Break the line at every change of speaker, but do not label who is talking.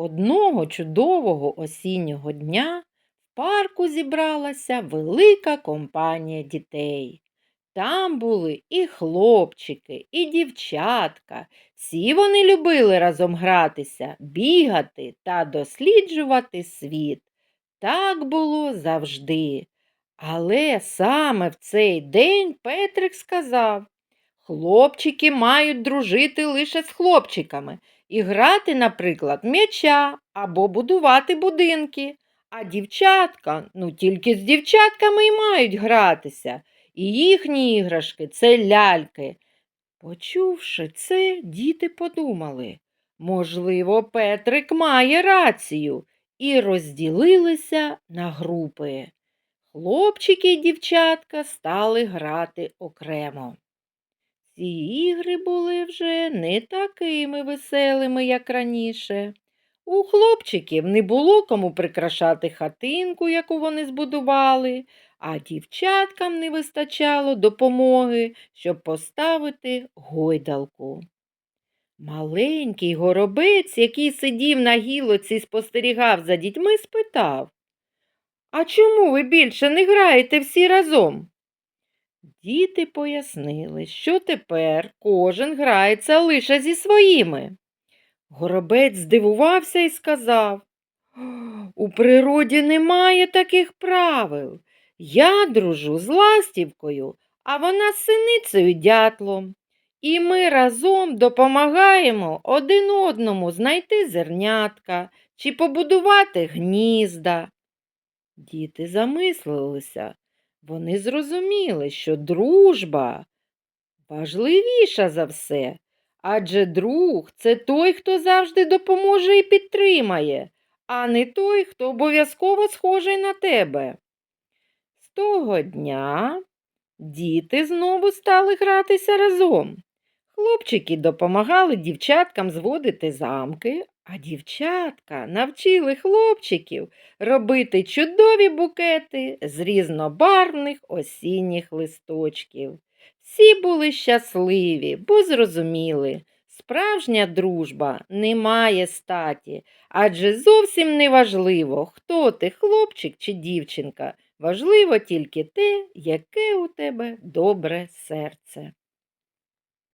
Одного чудового осіннього дня в парку зібралася велика компанія дітей. Там були і хлопчики, і дівчатка. Всі вони любили разом гратися, бігати та досліджувати світ. Так було завжди. Але саме в цей день Петрик сказав, хлопчики мають дружити лише з хлопчиками і грати, наприклад, м'яча або будувати будинки. А дівчатка, ну тільки з дівчатками й мають гратися. І їхні іграшки це ляльки. Почувши це, діти подумали, можливо, Петрик має рацію, і розділилися на групи. Хлопчики і дівчатка стали грати окремо. Ці ігри були вже не такими веселими, як раніше. У хлопчиків не було кому прикрашати хатинку, яку вони збудували, а дівчаткам не вистачало допомоги, щоб поставити гойдалку. Маленький горобець, який сидів на гілоці і спостерігав за дітьми, спитав А чому ви більше не граєте всі разом? Діти пояснили, що тепер кожен грається лише зі своїми. Горобець здивувався і сказав У природі немає таких правил. Я дружу з ластівкою, а вона з синицею дятлом. І ми разом допомагаємо один одному знайти зернятка чи побудувати гнізда. Діти замислилися. Вони зрозуміли, що дружба важливіша за все, адже друг це той, хто завжди допоможе і підтримає, а не той, хто обов'язково схожий на тебе. З того дня діти знову стали гратися разом. Хлопчики допомагали дівчаткам зводити замки, а дівчатка навчили хлопчиків робити чудові букети з різнобарвних осінніх листочків. Всі були щасливі, бо зрозуміли, справжня дружба не має статі, адже зовсім не важливо, хто ти, хлопчик чи дівчинка. Важливо тільки те, яке у тебе добре серце.